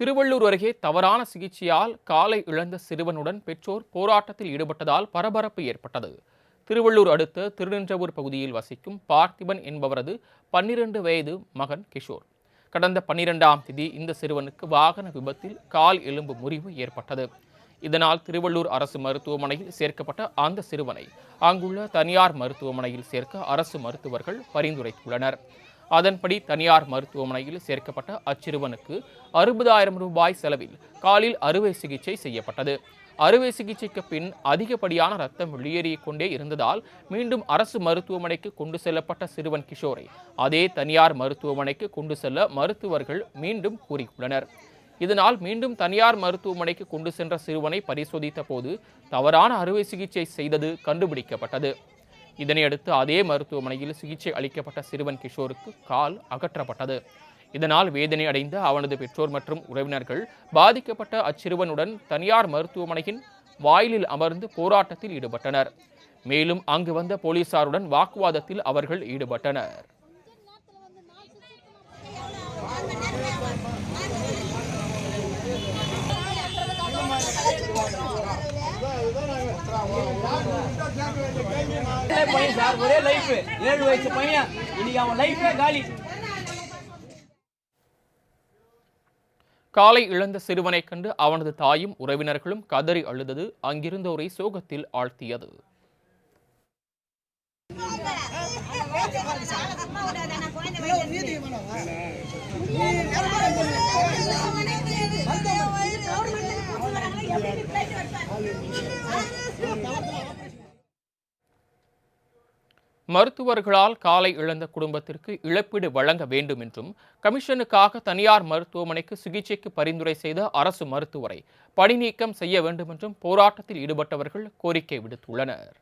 திருவள்ளூர் அருகே தவறான சிகிச்சையால் காலை இழந்த சிறுவனுடன் பெற்றோர் போராட்டத்தில் ஈடுபட்டதால் பரபரப்பு ஏற்பட்டது. திருவள்ளூர் அடுத்த திருநின்றவூர் பகுதியில் வசிக்கும் பார்த்திபன் என்பவரது பன்னிரண்டு வயது மகன் கிஷோர். கடந்த பன்னிரெண்டாம் தேதி இந்த சிறுவனுக்கு வாகன விபத்தில் கால் எலும்பு முறிவு ஏற்பட்டது. இதனால் திருவள்ளூர் அரசு மருத்துவமனையில் சேர்க்கப்பட்ட அந்த சிறுவனை அங்குள்ள தனியார் மருத்துவமனையில் சேர்க்க அரசு மருத்துவர்கள் பரிந்துரைத்துள்ளனர். அதன்படி தனியார் மருத்துவமனையில் சேர்க்கப்பட்ட அச்சிறுவனுக்கு அறுபதாயிரம் ரூபாய் செலவில் காலில் அறுவை சிகிச்சை செய்யப்பட்டது. அறுவை சிகிச்சைக்கு பின் அதிகப்படியான ரத்தம் வெளியேறிக் கொண்டே இருந்ததால் மீண்டும் அரசு மருத்துவமனைக்கு கொண்டு செல்லப்பட்ட சிறுவன் கிஷோரை அதே தனியார் மருத்துவமனைக்கு கொண்டு செல்ல மருத்துவர்கள் மீண்டும் கூறியுள்ளனர். இதனால் மீண்டும் தனியார் மருத்துவமனைக்கு கொண்டு சென்ற சிறுவனை பரிசோதித்த போது தவறான அறுவை சிகிச்சை செய்தது கண்டுபிடிக்கப்பட்டது. இதனையடுத்து அதே மருத்துவமனையில் சிகிச்சை அளிக்கப்பட்ட சிறுவன் கிஷோருக்கு கால் அகற்றப்பட்டது. இதனால் வேதனை அடைந்த அவனது பெற்றோர் மற்றும் உறவினர்கள் பாதிக்கப்பட்ட அச்சிறுவனுடன் தனியார் மருத்துவமனையின் வாயிலில் அமர்ந்து போராட்டத்தில் ஈடுபட்டனர். மேலும் அங்கு வந்த போலீசாருடன் வாக்குவாதத்தில் அவர்கள் ஈடுபட்டனர். பையன் சார் ஒரே லைஃப் ஏழு வயசு பையன். இன்னைக்கு அவன் லைஃபே காலி. காலை இழந்த சிறுவனைக் கண்டு அவனது தாயும் உறவினர்களும் கதறி அழுதது அங்கிருந்தோரை சோகத்தில் ஆழ்த்தியது. மருத்துவர்களால் காலை இழந்த குடும்பத்திற்கு இழப்பீடு வழங்க வேண்டும் என்றும் கமிஷனுக்காக தனியார் மருத்துவமனைக்கு சிகிச்சைக்கு பரிந்துரை செய்த அரசு மருத்துவரை பணிநீக்கம் செய்ய வேண்டும் என்றும் போராட்டத்தில் ஈடுபட்டவர்கள் கோரிக்கை விடுத்துள்ளனர்.